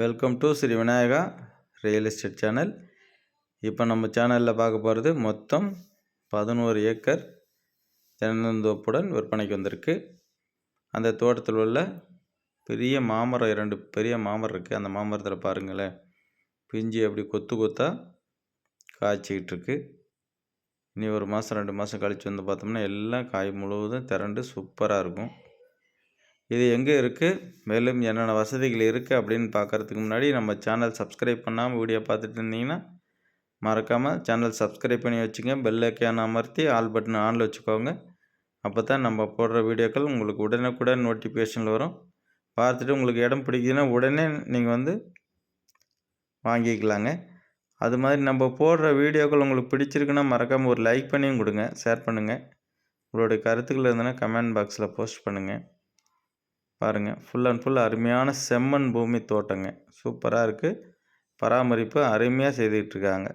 Welcome to Shri Vinayaka real estate channel இப்போ நம்ம சேனலில் பார்க்க போகிறது மொத்தம் பதினோரு ஏக்கர் தென்னந்தோப்புடன் விற்பனைக்கு வந்திருக்கு. அந்த தோட்டத்தில் உள்ள பெரிய மாமரம் இரண்டு பெரிய மாமரம் இருக்குது அந்த மாமரத்தில் பாருங்களேன் பிஞ்சு அப்படி கொத்து கொத்தாக காய்ச்சிக்கிட்டு இருக்கு. இனி ஒரு மாதம் ரெண்டு மாதம் கழித்து வந்து பார்த்தோம்னா எல்லாம் காய் முழுவதும் திரண்டு சூப்பராக இருக்கும். இது எங்கே இருக்குது மேலும் என்னென்ன வசதிகள் இருக்குது அப்படின்னு பார்க்குறதுக்கு முன்னாடி நம்ம சேனல் சப்ஸ்கிரைப் பண்ணாமல் வீடியோ பார்த்துட்டு இருந்தீங்கன்னா மறக்காமல் சேனல் சப்ஸ்கிரைப் பண்ணி வச்சுங்க. பெல் ஐக்கான அமர்த்தி ஆல் பட்டன் ஆனில் வச்சுக்கோங்க. அப்போ தான் நம்ம போடுற வீடியோக்கள் உங்களுக்கு உடனுக்குடன் நோட்டிஃபிகேஷனில் வரும். பார்த்துட்டு உங்களுக்கு இடம் பிடிக்குதுன்னா உடனே நீங்கள் வந்து வாங்கிக்கலாங்க. அது மாதிரி நம்ம போடுற வீடியோக்கள் உங்களுக்கு பிடிச்சிருக்குன்னா மறக்காமல் ஒரு லைக் பண்ணியும் கொடுங்க ஷேர் பண்ணுங்கள் உங்களுடைய கருத்துக்கள் இருந்ததுன்னா கமெண்ட் பாக்ஸில் போஸ்ட் பண்ணுங்கள் பாருங்கள் ஃபுல் அண்ட் ஃபுல் அருமையான செம்மண் பூமி தோட்டங்க. சூப்பராக இருக்குது பராமரிப்பு அருமையாக செய்துக்கிட்டுருக்காங்க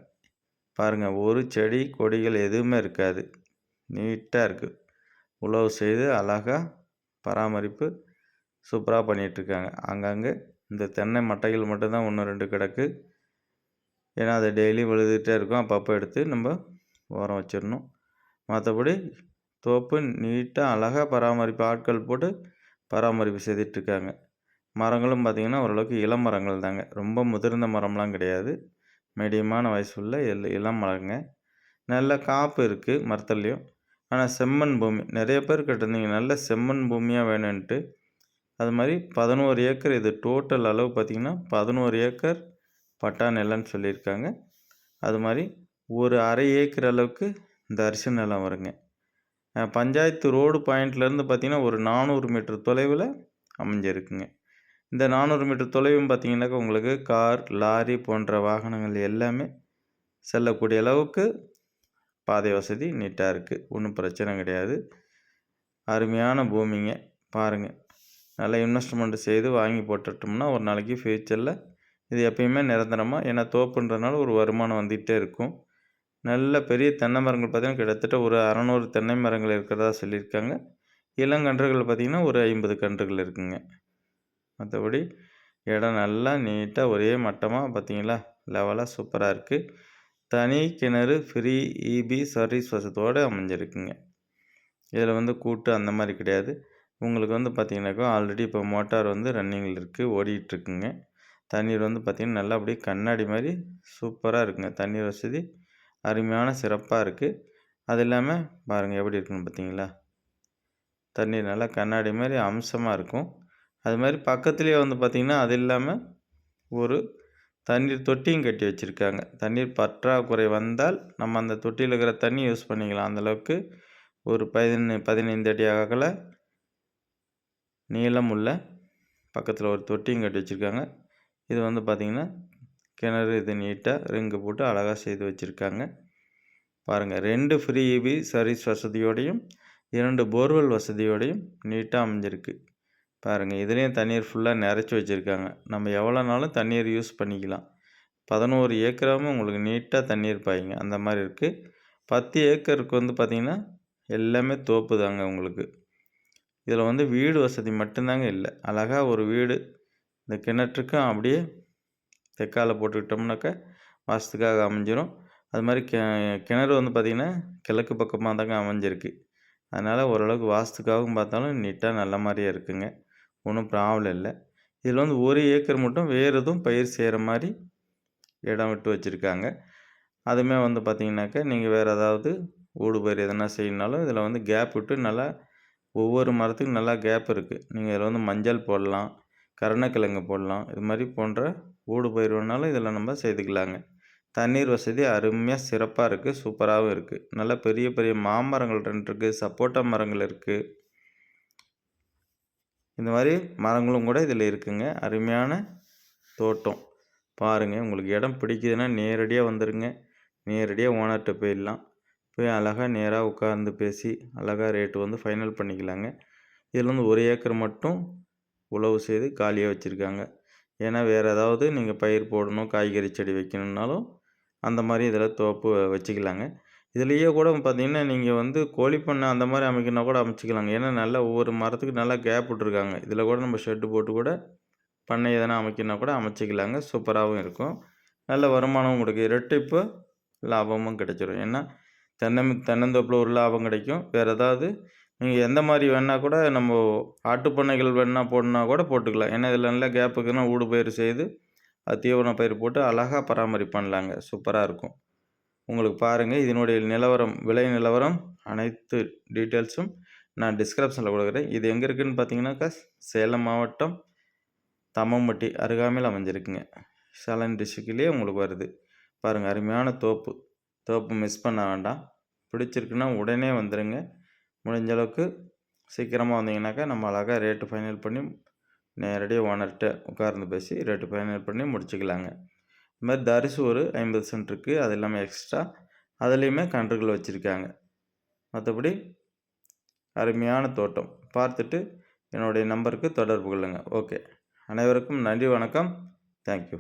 பாருங்கள் ஒரு செடி கொடிகள் எதுவுமே இருக்காது. நீட்டாக இருக்குது உழவு செய்து அழகாக பராமரிப்பு சூப்பராக பண்ணிகிட்ருக்காங்க. அங்கங்கே இந்த தென்னை மட்டைகள் மட்டும்தான் ஒன்று ரெண்டு கிடக்கு. ஏன்னா அதை டெய்லி விழுதுகிட்டே இருக்கும். அப்பப்போ எடுத்து நம்ம உரம் வச்சிடணும். மற்றபடி தோப்பு நீட்டாக அழகாக பராமரிப்பு ஆட்கள் போட்டு பராமரிப்பு செய்துட்ருக்காங்க. மரங்களும் பார்த்திங்கன்னா ஓரளவுக்கு இளம் மரங்கள் தாங்க. ரொம்ப முதிர்ந்த மரம்லாம் கிடையாது. மீடியமான வயசுள்ள எல் இளம் மரங்க. நல்ல காப்பு இருக்குது மரத்துலேயும். ஆனால் செம்மண் பூமி. நிறைய பேர் கேட்டிருந்தீங்க நல்ல செம்மண் பூமியாக வேணும்ன்ட்டு. அது மாதிரி பதினோரு ஏக்கர் இது டோட்டல் அளவு பார்த்திங்கன்னா பதினோரு ஏக்கர் பட்டா நிலம்னு சொல்லியிருக்காங்க. அது மாதிரி ஒரு அரை ஏக்கர் அளவுக்கு இந்த அரிசி நிலம் வருங்க. பஞ்சாயத்து ரோடு பாயிண்ட்லேருந்து பார்த்திங்கன்னா ஒரு நானூறு மீட்டர் தொலைவில் அமைஞ்சிருக்குங்க. இந்த நானூறு மீட்டர் தொலைவும் பார்த்திங்கனாக்கா உங்களுக்கு கார் லாரி போன்ற வாகனங்கள் எல்லாமே செல்லக்கூடிய அளவுக்கு பாதை வசதி நீட்டாக இருக்குது ஒன்றும் பிரச்சனை கிடையாது. அருமையான பூமிங்க. பாருங்கள் நல்லா இன்வெஸ்ட்மெண்ட் செய்து வாங்கி போட்டுட்டோம்னா ஒரு நாளைக்கு ஃப்யூச்சரில் இது எப்பயுமே நிரந்தரமாக ஏன்னா தோப்புன்றதுனால ஒரு வருமானம் வந்துகிட்டே இருக்கும். நல்ல பெரிய தென்னை மரங்கள் பார்த்திங்கன்னா கிட்டத்தட்ட ஒரு அறநூறு தென்னை மரங்கள் இருக்கிறதா சொல்லியிருக்காங்க. இளங்கன்றுகள் பார்த்திங்கன்னா ஒரு ஐம்பது கன்றுகள் இருக்குங்க. மற்றபடி இடம் நல்லா நீட்டாக ஒரே மட்டமாக பார்த்திங்களா? லெவலாக சூப்பராக இருக்குது தனி கிணறு ஃப்ரீ இபி சர்வீஸ் வசத்தோடு அமைஞ்சிருக்குங்க. இதில் வந்து கூட்டு அந்த மாதிரி கிடையாது. உங்களுக்கு வந்து பார்த்திங்கனாக்கா ஆல்ரெடி இப்போ மோட்டார் வந்து ரன்னிங்கில் இருக்குது ஓடிட்டுருக்குங்க. தண்ணீர் வந்து பார்த்திங்கன்னா நல்லா அப்படியே கண்ணாடி மாதிரி சூப்பராக இருக்குங்க. தண்ணீர் வசதி அருமையான சிறப்பாக இருக்குது அது இல்லாமல் பாருங்கள் எப்படி இருக்குன்னு பார்த்தீங்களா தண்ணீர் நல்லா கண்ணாடி மாதிரி அம்சமாக இருக்கும். அது மாதிரி பக்கத்துலேயே வந்து பார்த்திங்கன்னா அது இல்லாமல் ஒரு தண்ணீர் தொட்டியும் கட்டி வச்சுருக்காங்க. தண்ணீர் பற்றாக்குறை வந்தால் நம்ம அந்த தொட்டியில் இருக்கிற தண்ணி யூஸ் பண்ணிக்கலாம். அந்தளவுக்கு ஒரு பதினு பதினைந்து அடி அகல நீளம் உள்ள பக்கத்தில் ஒரு தொட்டியும் கட்டி வச்சுருக்காங்க. இது வந்து பார்த்திங்கன்னா கிணறு இது நீட்டாக ரிங்கு போட்டு அழகாக செய்து வச்சுருக்காங்க. பாருங்கள் ரெண்டு ஃப்ரீ இபி சர்வீஸ் வசதியோடையும் இரண்டு போர்வெல் வசதியோடையும் நீட்டாக அமைஞ்சிருக்கு. பாருங்கள் இதுலேயும் தண்ணீர் ஃபுல்லாக நிறச்சி வச்சுருக்காங்க. நம்ம எவ்வளோ நாளும் தண்ணீர் யூஸ் பண்ணிக்கலாம். பதினோரு ஏக்கராகவும் உங்களுக்கு நீட்டாக தண்ணீர் பாய்ங்க. அந்த மாதிரி இருக்குது பத்து ஏக்கருக்கு வந்து பார்த்திங்கன்னா எல்லாமே தோப்பு தாங்க உங்களுக்கு. இதில் வந்து வீடு வசதி மட்டும்தாங்க இல்லை. அழகாக ஒரு வீடு இந்த கிணற்றுக்கும் அப்படியே தெற்கால போட்டுக்கிட்டோம்னாக்கா வாசத்துக்காக அமைஞ்சிரும். அது மாதிரி கி கிணறு வந்து பார்த்திங்கன்னா கிழக்கு பக்கமாக தாங்க அமைஞ்சிருக்கு. அதனால் ஓரளவுக்கு வாஸ்துக்காகவும் பார்த்தாலும் நீட்டாக நல்ல மாதிரியே இருக்குங்க. ஒன்றும் ப்ராப்ளம் இல்லை. இதில் வந்து ஒரு ஏக்கர் மட்டும் வேறு எதுவும் பயிர் செய்கிற மாதிரி இடம் விட்டு வச்சுருக்காங்க. அதுவுமே வந்து பார்த்திங்கனாக்கா நீங்கள் வேறு ஏதாவது ஊடு பயிர் எதனா செய்யணுனாலும் இதில் வந்து கேப் விட்டு நல்லா ஒவ்வொரு மரத்துக்கும் நல்லா கேப் இருக்குது நீங்கள் இதில் வந்து மஞ்சள் போடலாம் கருணக்கிழங்கு போடலாம் இது மாதிரி போன்ற ஊடு பயிர் வேணாலும் இதில் நம்ம செய்துக்கலாங்க. தண்ணீர் வசதி அருமையாக சிறப்பாக இருக்குது சூப்பராகவும் இருக்குது நல்ல பெரிய பெரிய மாமரங்கள் ரெண்டு இருக்குது சப்போட்டா மரங்கள் இருக்குது இந்த மாதிரி மரங்களும் கூட இதில் இருக்குங்க. அருமையான தோட்டம். பாருங்கள் உங்களுக்கு இடம் பிடிக்குதுன்னா நேரடியாக வந்துடுங்க நேரடியாக ஓனர்கிட்ட போயிடலாம். போய் அழகாக நேராக உட்கார்ந்து பேசி அழகாக ரேட்டு வந்து ஃபைனல் பண்ணிக்கலாங்க. இதில் வந்து ஒரு ஏக்கர் மட்டும் உழவு செய்து காலியாக வச்சுருக்காங்க. ஏன்னா வேறு ஏதாவது நீங்கள் பயிர் போடணும் காய்கறி செடி வைக்கணுன்னாலும் அந்த மாதிரி இதில் தோப்பு வச்சுக்கலாங்க. இதுலேயே கூட பார்த்திங்கன்னா நீங்கள் வந்து கோழி பண்ணை அந்த மாதிரி அமைக்கணும்னா கூட அமைச்சிக்கலாங்க. ஏன்னா நல்லா ஒவ்வொரு மரத்துக்கு நல்லா கேப் விட்ருக்காங்க இதில் கூட நம்ம ஷெட்டு போட்டு கூட பண்ணை எதனா அமைக்கணும்னா கூட அமைச்சிக்கலாங்க. சூப்பராகவும் இருக்கும். நல்ல வருமானமும் கொடுக்கும். இரட்டிப்பு லாபமும் கிடைச்சிரும். ஏன்னா தென்னை தென்னந்தோப்பில் ஒரு லாபம் கிடைக்கும். வேறு ஏதாவது நீங்கள் எந்த மாதிரி வேணால் கூட நம்ம ஆட்டு பண்ணைகள் வேணால் போடணுன்னா கூட போட்டுக்கலாம். ஏன்னா இதில் நல்ல கேப்புக்குன்னா ஊடு பயிர் செய்து அது தீவன பயிர் போட்டு அழகாக பராமரிப்பு பண்ணலாங்க சூப்பராக இருக்கும். உங்களுக்கு பாருங்கள் இதனுடைய நிலவரம் விலை நிலவரம் அனைத்து டீட்டெயில்ஸும் நான் டிஸ்கிரிப்ஷனில் கொடுக்குறேன். இது எங்கே இருக்குதுன்னு பார்த்தீங்கன்னாக்கா சேலம் மாவட்டம் தம்மம்பட்டி அருகாமையில் அமைஞ்சிருக்குங்க. சேலம் டிஸ்ட்ரிக்ட்லேயே உங்களுக்கு வருது. பாருங்கள் அருமையான தோப்பு. தோப்பு மிஸ் பண்ண வேண்டாம். பிடிச்சிருக்குன்னா உடனே வந்துடுங்க முடிஞ்ச அளவுக்கு சீக்கிரமாக வந்தீங்கன்னாக்கா நம்ம அழகாக ரேட்டு ஃபைனல் பண்ணி நேரடியாக ஓனர்கிட்ட உட்கார்ந்து பேசி ரேட்டு ஃபைனல் பண்ணி முடிச்சுக்கலாங்க. இது மாதிரி தரிசு ஒரு ஐம்பது சென்ட் இருக்குது அது இல்லாமல் எக்ஸ்ட்ரா அதுலேயுமே கன்றுகள் வச்சுருக்காங்க. மற்றபடி அருமையான தோட்டம். பார்த்துட்டு என்னுடைய நம்பருக்கு தொடர்பு கொள்ளுங்கள் ஓகே அனைவருக்கும் நன்றி வணக்கம். தேங்க்யூ